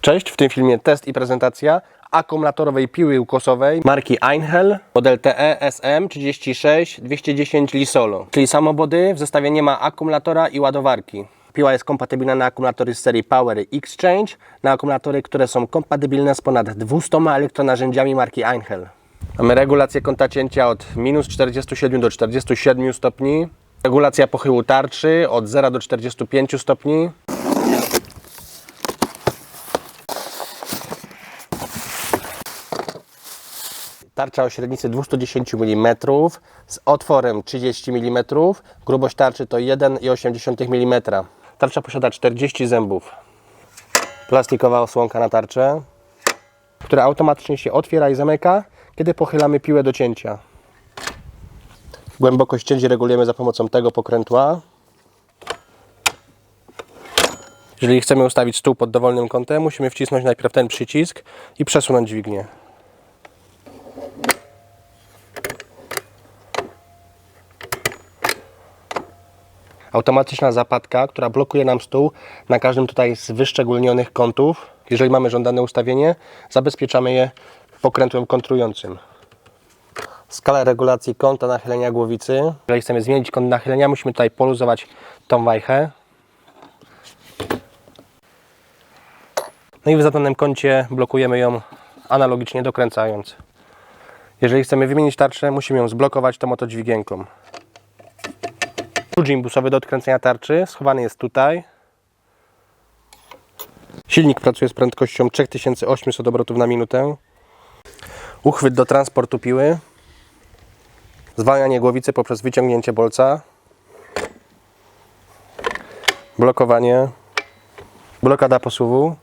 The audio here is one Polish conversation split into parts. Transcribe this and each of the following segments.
Cześć, w tym filmie test i prezentacja akumulatorowej piły ukosowej marki Einhell, model TE SM 36 210 Lisolo. Czyli samobody w zestawie nie ma akumulatora i ładowarki. Piła jest kompatybilna na akumulatory z serii Power Exchange, na akumulatory, które są kompatybilne z ponad 200 elektronarzędziami marki Einhell. Mamy regulację kąta cięcia od minus 47 do 47 stopni, regulacja pochyłu tarczy od 0 do 45 stopni, Tarcza o średnicy 210 mm z otworem 30 mm. Grubość tarczy to 1,8 mm. Tarcza posiada 40 zębów. Plastikowa osłonka na tarczę, która automatycznie się otwiera i zamyka, kiedy pochylamy piłę do cięcia. Głębokość cięć regulujemy za pomocą tego pokrętła. Jeżeli chcemy ustawić stół pod dowolnym kątem, musimy wcisnąć najpierw ten przycisk i przesunąć dźwignię. Automatyczna zapadka, która blokuje nam stół na każdym tutaj z wyszczególnionych kątów. Jeżeli mamy żądane ustawienie, zabezpieczamy je pokrętłem kontrującym. Skala regulacji kąta nachylenia głowicy. Jeżeli chcemy zmienić kąt nachylenia, musimy tutaj poluzować tą wajchę. No i w zadanym kącie blokujemy ją analogicznie dokręcając. Jeżeli chcemy wymienić tarczę, musimy ją zblokować tą oto dźwigienką. Klucz imbusowy do odkręcenia tarczy schowany jest tutaj. Silnik pracuje z prędkością 3800 obrotów na minutę. Uchwyt do transportu piły. Zwalnianie głowicy poprzez wyciągnięcie bolca. Blokowanie. Blokada posuwu.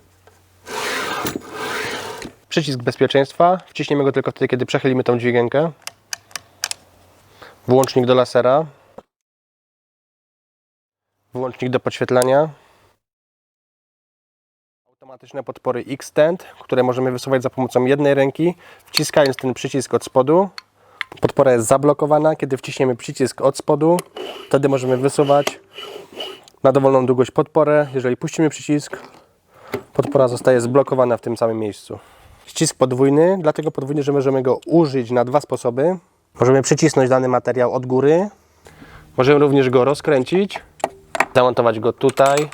Przycisk bezpieczeństwa. Wciśniemy go tylko wtedy, kiedy przechylimy tą dźwigienkę. Włącznik do lasera. Włącznik do podświetlania. Automatyczne podpory X-Stand, które możemy wysuwać za pomocą jednej ręki, wciskając ten przycisk od spodu. Podpora jest zablokowana. Kiedy wciśniemy przycisk od spodu, wtedy możemy wysuwać na dowolną długość podporę. Jeżeli puścimy przycisk, podpora zostaje zblokowana w tym samym miejscu. Ścisk podwójny, dlatego podwójny, że możemy go użyć na dwa sposoby. Możemy przycisnąć dany materiał od góry. Możemy również go rozkręcić zamontować go tutaj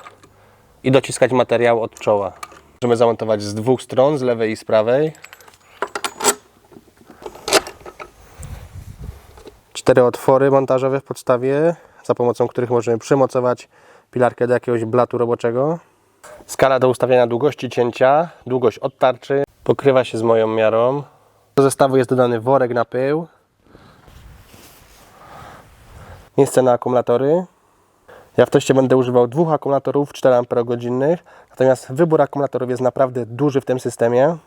i dociskać materiał od czoła. Możemy zamontować z dwóch stron, z lewej i z prawej. Cztery otwory montażowe w podstawie, za pomocą których możemy przymocować pilarkę do jakiegoś blatu roboczego. Skala do ustawiania długości cięcia, długość od tarczy pokrywa się z moją miarą. Do zestawu jest dodany worek na pył. Miejsce na akumulatory. Ja w teście będę używał dwóch akumulatorów 4 Ah, natomiast wybór akumulatorów jest naprawdę duży w tym systemie.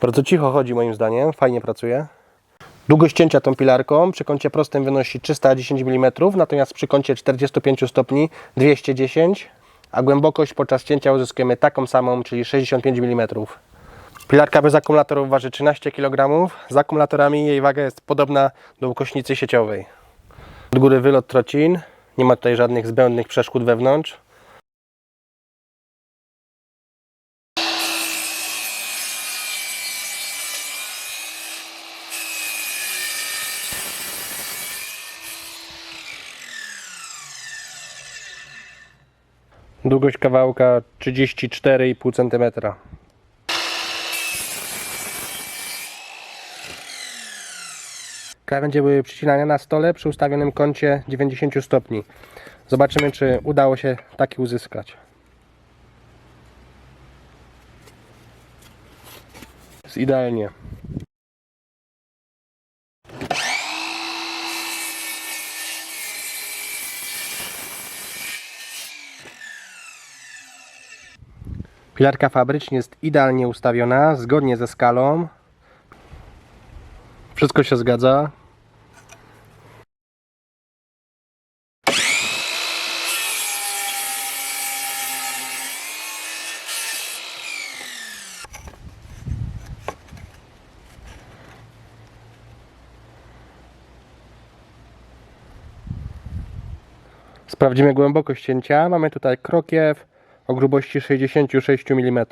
Bardzo cicho chodzi moim zdaniem, fajnie pracuje. Długość cięcia tą pilarką przy kącie prostym wynosi 310 mm, natomiast przy kącie 45 stopni 210 a głębokość podczas cięcia uzyskujemy taką samą, czyli 65 mm. Pilarka bez akumulatorów waży 13 kg. Z akumulatorami jej waga jest podobna do ukośnicy sieciowej. Od góry wylot trocin. Nie ma tutaj żadnych zbędnych przeszkód wewnątrz. Długość kawałka 34,5 cm. Krawędzie były przycinane na stole przy ustawionym kącie 90 stopni. Zobaczymy, czy udało się taki uzyskać. Jest idealnie. Pilarka fabrycznie jest idealnie ustawiona, zgodnie ze skalą. Wszystko się zgadza. Sprawdzimy głębokość cięcia. Mamy tutaj krokiew o grubości 66 mm.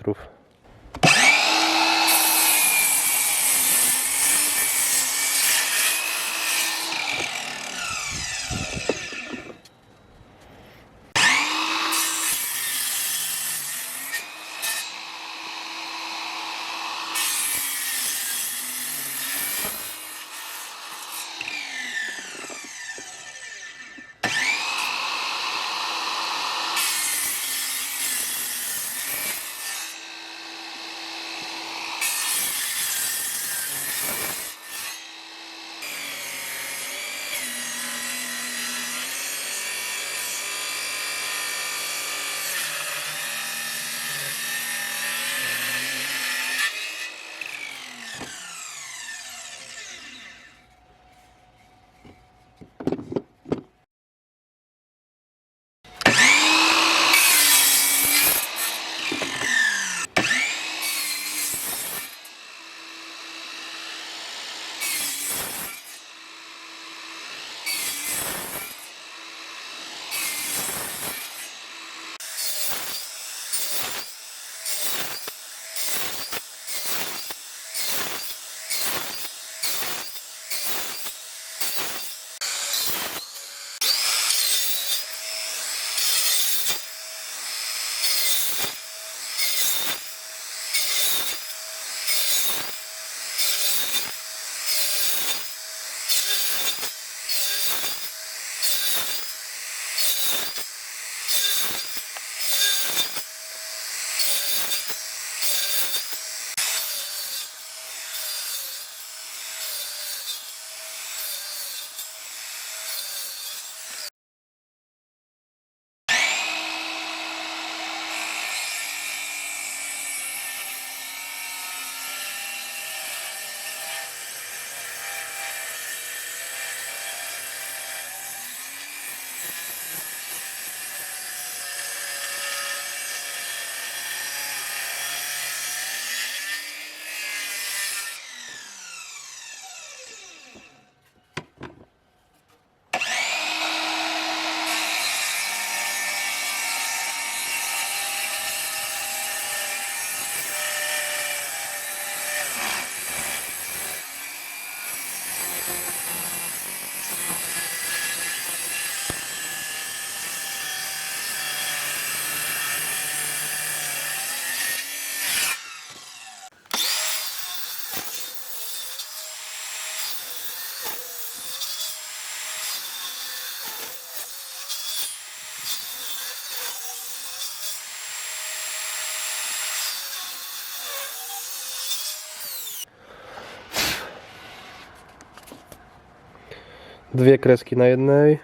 Dwie kreski na jednej.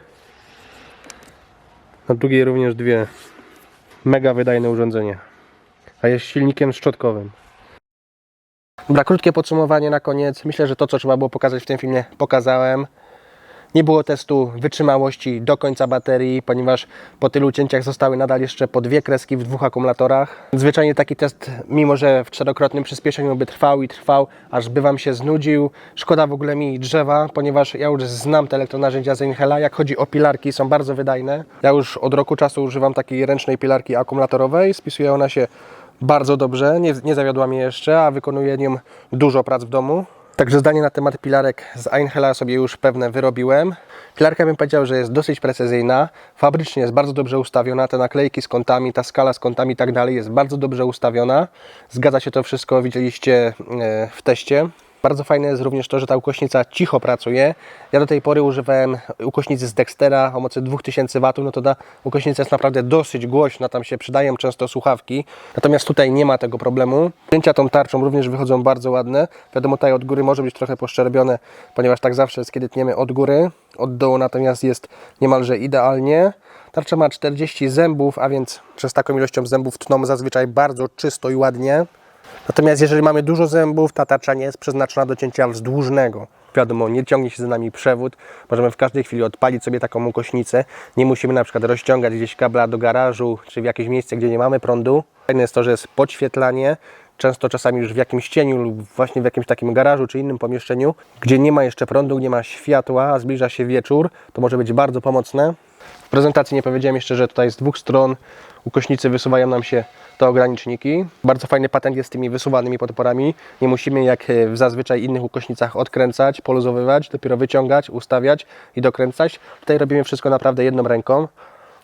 Na drugiej również dwie. Mega wydajne urządzenie. A jest silnikiem szczotkowym. Dobra, krótkie podsumowanie na koniec. Myślę, że to, co trzeba było pokazać w tym filmie, pokazałem. Nie było testu wytrzymałości do końca baterii, ponieważ po tylu cięciach zostały nadal jeszcze po dwie kreski w dwóch akumulatorach. Zwyczajnie taki test, mimo że w czterokrotnym przyspieszeniu by trwał i trwał, aż by Wam się znudził. Szkoda w ogóle mi drzewa, ponieważ ja już znam te elektronarzędzia z Inhela. Jak chodzi o pilarki, są bardzo wydajne. Ja już od roku czasu używam takiej ręcznej pilarki akumulatorowej. Spisuje ona się bardzo dobrze, nie, nie zawiodła mnie jeszcze, a wykonuję nią dużo prac w domu. Także zdanie na temat pilarek z Einhela sobie już pewne wyrobiłem. Pilarka bym powiedział, że jest dosyć precyzyjna, fabrycznie jest bardzo dobrze ustawiona, te naklejki z kątami, ta skala z kątami i tak dalej jest bardzo dobrze ustawiona. Zgadza się to wszystko, widzieliście e, w teście. Bardzo fajne jest również to, że ta ukośnica cicho pracuje. Ja do tej pory używałem ukośnicy z Dextera o mocy 2000 W, no to ta ukośnica jest naprawdę dosyć głośna, tam się przydają często słuchawki. Natomiast tutaj nie ma tego problemu. Cięcia tą tarczą również wychodzą bardzo ładne. Wiadomo, tutaj od góry może być trochę poszczerbione, ponieważ tak zawsze jest, kiedy tniemy od góry. Od dołu natomiast jest niemalże idealnie. Tarcza ma 40 zębów, a więc przez taką ilością zębów tną zazwyczaj bardzo czysto i ładnie. Natomiast jeżeli mamy dużo zębów, ta tarcza nie jest przeznaczona do cięcia wzdłużnego. Wiadomo, nie ciągnie się za nami przewód. Możemy w każdej chwili odpalić sobie taką ukośnicę. Nie musimy na przykład rozciągać gdzieś kabla do garażu, czy w jakieś miejsce, gdzie nie mamy prądu. Fajne jest to, że jest podświetlanie. Często czasami już w jakimś cieniu lub właśnie w jakimś takim garażu czy innym pomieszczeniu, gdzie nie ma jeszcze prądu, nie ma światła, a zbliża się wieczór, to może być bardzo pomocne. W prezentacji nie powiedziałem jeszcze, że tutaj z dwóch stron ukośnicy wysuwają nam się te ograniczniki. Bardzo fajny patent jest z tymi wysuwanymi podporami. Nie musimy jak e, w zazwyczaj innych ukośnicach odkręcać, poluzowywać, dopiero wyciągać, ustawiać i dokręcać. Tutaj robimy wszystko naprawdę jedną ręką.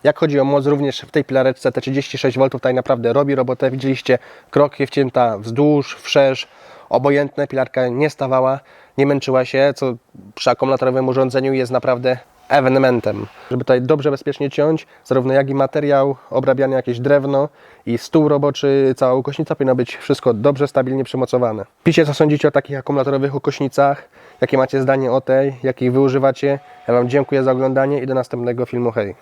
Jak chodzi o moc, również w tej pilareczce te 36 V tutaj naprawdę robi robotę. Widzieliście kroki wcięta wzdłuż, wszerz, obojętne. Pilarka nie stawała, nie męczyła się, co przy akumulatorowym urządzeniu jest naprawdę ewenementem. Żeby tutaj dobrze, bezpiecznie ciąć, zarówno jak i materiał, obrabiane jakieś drewno i stół roboczy, cała ukośnica powinno być wszystko dobrze, stabilnie przymocowane. Piszcie, co sądzicie o takich akumulatorowych ukośnicach, jakie macie zdanie o tej, jakich wy używacie. Ja Wam dziękuję za oglądanie i do następnego filmu. Hej!